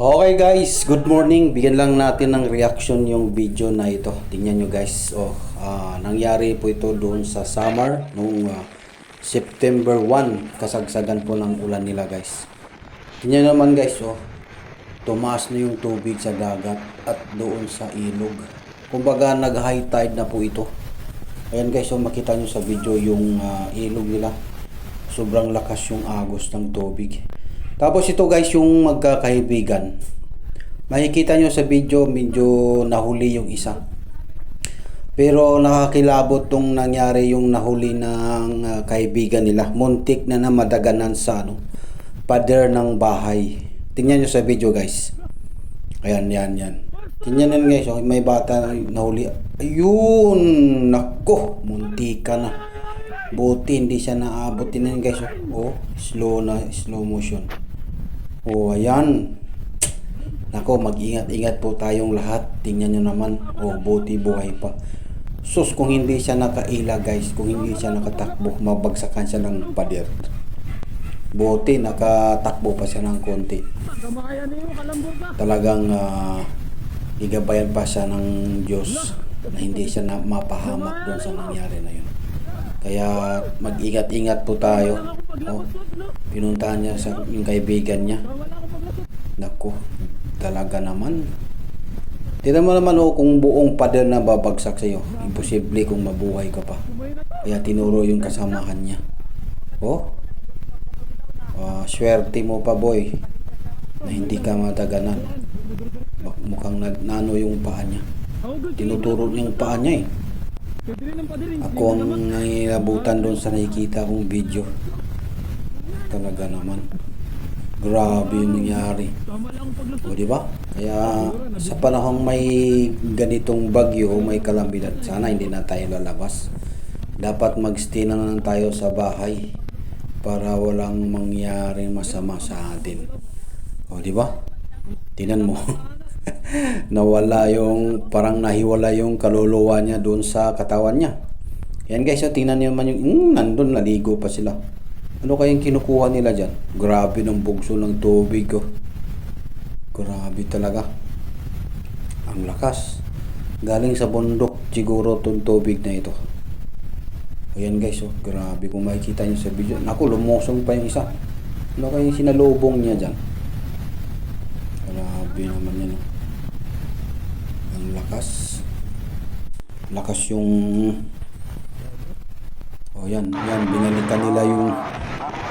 Okay guys, good morning. Bigyan lang natin ng reaction yung video na ito. Tingnan nyo guys. Oh, ah, nangyari po ito doon sa summer nung ah, September 1. Kasagsagan po ng ulan nila guys. Tingnan naman guys, oh. Tumaas na yung tubig sa dagat at doon sa ilog. Kumbaga nag-high tide na po ito. Ayan guys, so makita nyo sa video yung ah, ilog nila. Sobrang lakas yung agos ng tubig. Tapos ito guys, yung magkakaibigan. Makikita nyo sa video, medyo nahuli yung isa. Pero nakakilabot tong nangyari yung nahuli ng ah, kaibigan nila. Muntik na na madaganan sa ano, pader ng bahay. Tingnan nyo sa video guys. Ayan, yan, yan. Tingnan nyo guys, oh, may bata na nahuli. Ayun! Nako! Muntika na. Buti hindi siya naabot. Tingnan guys, oh. oh, slow na, slow motion. Oh, ayan. Nako, mag-ingat-ingat po tayong lahat. Tingnan nyo naman. Oh, buti buhay pa. Sus, kung hindi siya nakaila guys, kung hindi siya nakatakbo, mabagsakan siya ng pader. Buti, nakatakbo pa siya ng konti. Talagang uh, igabayan pa siya ng Diyos na hindi siya na mapahamak doon sa nangyari na yun. Kaya mag-ingat-ingat po tayo. Oh, pinuntahan niya sa yung kaibigan niya. Nako, talaga naman. Tignan mo naman oh, kung buong pader na babagsak sa iyo. Imposible kung mabuhay ka pa. Kaya tinuro yung kasamahan niya. Oh, ah, swerte mo pa boy na hindi ka mataganan. Mukhang nag- nano yung paa niya. Tinuturo niya paa niya eh. Ako ang nangilabutan doon sa nakikita kong video. Talaga naman. Grabe yung nangyari. O di ba? Kaya sa panahong may ganitong bagyo may kalamidad, sana hindi na tayo lalabas. Dapat magstay na lang tayo sa bahay para walang mangyari masama sa atin. O di ba? Tinan mo. nawala yung parang nahiwala yung kaluluwa niya doon sa katawan niya. Yan guys, so, tingnan niyo naman yung mm, nandun naligo pa sila. Ano kayang kinukuha nila dyan? Grabe ng bugso ng tubig ko. Grabe talaga. Ang lakas. Galing sa bundok siguro itong tubig na ito. Ayan guys, oh, grabe kung makikita niyo sa video. Naku, lumusong pa yung isa. Ano kayang sinalubong niya dyan? Grabe naman yan. oh. Ang lakas. Lakas yung... Oh yan, yan. Binalikan nila yung...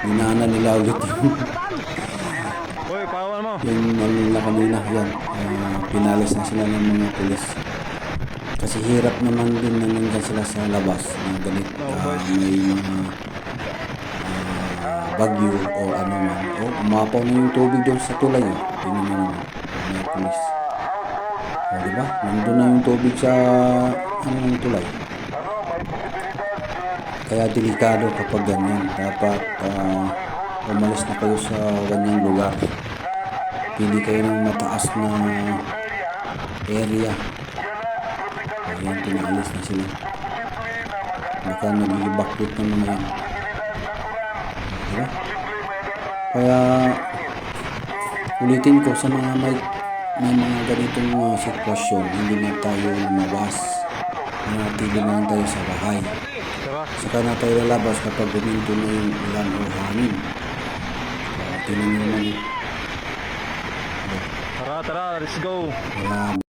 Binana nila ulit yung... Uy, pawan mo. yung nila kanina. Yan. ah, pinalis na sila ng mga pulis. Kasi hirap naman din na nandyan sila sa labas. Na ganit, ah, may mga ah, bagyo o ano man. O, umapaw na yung tubig doon sa tulay. Oh. Tingnan nyo naman. May pulis. O, diba? Nandun na yung tubig sa ano ng tulay. Kaya delikado kapag ganyan. Dapat ah, umalis na kayo sa ganyang lugar. Pili kayo ng mataas na area. Ayan, pinaalis na sila. Baka nag-evacuate ng mga yan. Diba? Kaya ulitin ko sa mga may, may mga ganitong mga sitwasyon, hindi na tayo lumabas. Nanatili na lang tayo sa bahay. Diba? Saka na tayo lalabas kapag guminto na yung ulan o hangin. So, tingnan nyo naman. Tara, tara, let's go. Wala